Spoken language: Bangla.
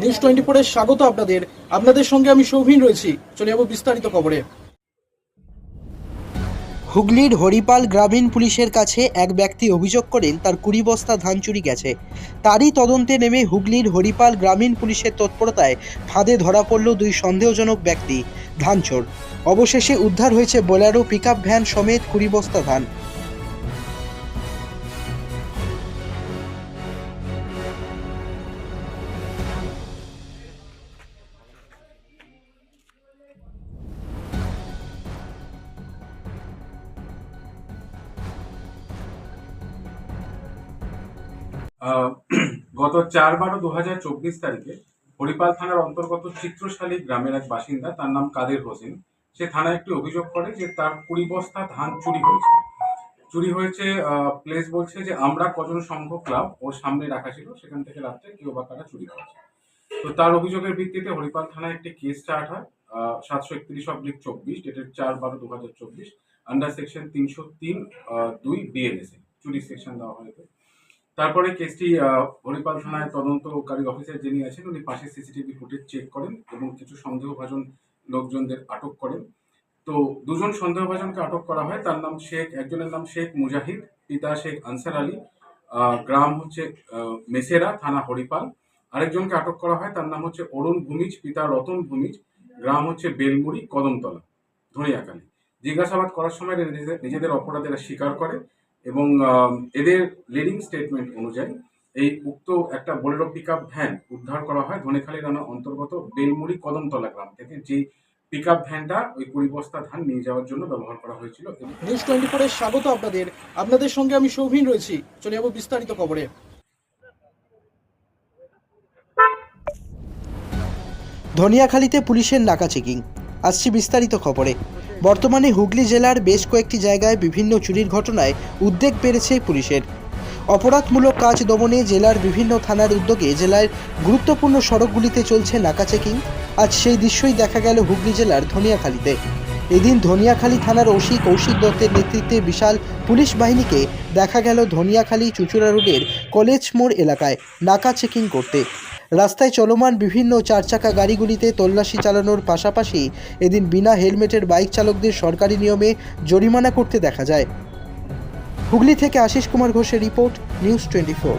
নিউজ টোয়েন্টি ফোরের স্বাগত আপনাদের। আপনাদের সঙ্গে আমি সৌভিন রয়েছি। চলে যাব বিস্তারিত খবরে। হুগলির হরিপাল গ্রামীণ পুলিশের কাছে এক ব্যক্তি অভিযোগ করেন, তার কুড়ি বস্তা ধান চুরি গেছে। তারই তদন্তে নেমে হুগলির হরিপাল গ্রামীণ পুলিশের তৎপরতায় ফাঁদে ধরা পড়ল দুই সন্দেহজনক ব্যক্তি ধান চোর অবশেষে উদ্ধার হয়েছে বোলেরো পিকআপ ভ্যান সমেত কুড়ি বস্তা ধান। গত চার বারো দু হাজার চব্বিশ তারিখে হরিপাল থানার অন্তর্গত চিত্রশালী গ্রামের এক বাসিন্দা, তার নাম কাদের হোসেন, সে থানায় একটি অভিযোগ করে যে তার কুড়ি বস্তা ধান চুরি হয়েছে। চুরি হয়েছে প্লেস বলছে যে আমরা কজন সংঘ ক্লাব ওর সামনে রাখা ছিল, সেখান থেকে রাত্রে কেউ বা চুরি করেছে। তো তার অভিযোগের ভিত্তিতে হরিপাল থানায় একটি কেস স্টার্ট হয় সাতশো একত্রিশ অব্লিক চব্বিশ ডেটের চার বারো দু হাজার চব্বিশ আন্ডার সেকশন তিনশো তিন দুই বিএনএসএ চুরি সেকশন দেওয়া হয়েছে তারপরে কেসটি হরিপাল থানায় তদন্তকারী অফিসার যিনি আছেন, উনি পাশে সিসিটিভি ফুটেজ চেক করেন এবং কিছু সন্দেহভাজন লোকজনদের আটক করেন। তো দুজন সন্দেহভাজনকে আটক করা হয়। তার নাম শেখ, একজনের নাম শেখ মুজাহিদ, পিতা শেখ আনসার আলী গ্রাম হচ্ছে মেসেরা থানা হরিপাল। আরেকজনকে আটক করা হয়, তার নাম হচ্ছে অরুণ ভূমিজ, পিতা রতন ভূমিজ, গ্রাম হচ্ছে বেলমুড়ি, কদমতলা ধনিয়াকালী জিজ্ঞাসাবাদ করার সময় নিজেদের অপরাধেরা স্বীকার করে। এবং এদের লিডিং স্টেটমেন্ট অনুযায়ী এই উক্ত একটা বোলেরো পিক আপ ভ্যান উদ্ধার করা হয় ধনেখালী রানা অন্তর্গত বেলমুড়ি কদমতলা গ্রাম থেকে। যে পিক আপ ভ্যানটা ওই কুড়ি বস্তা ধান নিয়ে যাওয়ার জন্য ব্যবহার করা হয়েছিল। এবং নিউজ টোয়েন্টি ফোরের স্বাগত আপনাদের। আপনাদের সঙ্গে আমি সৌভিন রয়েছি। চলে যাব বিস্তারিত খবরে। ধনিয়াখালীতে পুলিশের নাকা চেকিং আসছি বিস্তারিত খবরে। বর্তমানে হুগলি জেলার বেশ কয়েকটি জায়গায় বিভিন্ন চুরির ঘটনায় উদ্বেগ বেড়েছে পুলিশের। অপরাধমূলক কাজ দমনে জেলার বিভিন্ন থানার উদ্যোগে জেলার গুরুত্বপূর্ণ সড়কগুলিতে চলছে নাকা চেকিং। আজ সেই দৃশ্যই দেখা গেল হুগলি জেলার ধনিয়াখালীতে। এদিন ধনিয়াখালী থানার ওসি কৌশিক দত্তের নেতৃত্বে বিশাল পুলিশ বাহিনীকে দেখা গেল ধনিয়াখালী চুচুড়া রোডের কলেজ মোড় এলাকায় নাকা চেকিং করতে। রাস্তায় চলমান বিভিন্ন চারচাকা গাড়িগুলিতে তল্লাশি চালানোর পাশাপাশি এদিন বিনা হেলমেটের বাইক চালকদের সরকারি নিয়মে জরিমানা করতে দেখা যায়। হুগলি থেকে আশিস কুমার ঘোষের রিপোর্ট, নিউজ টোয়েন্টি ফোর।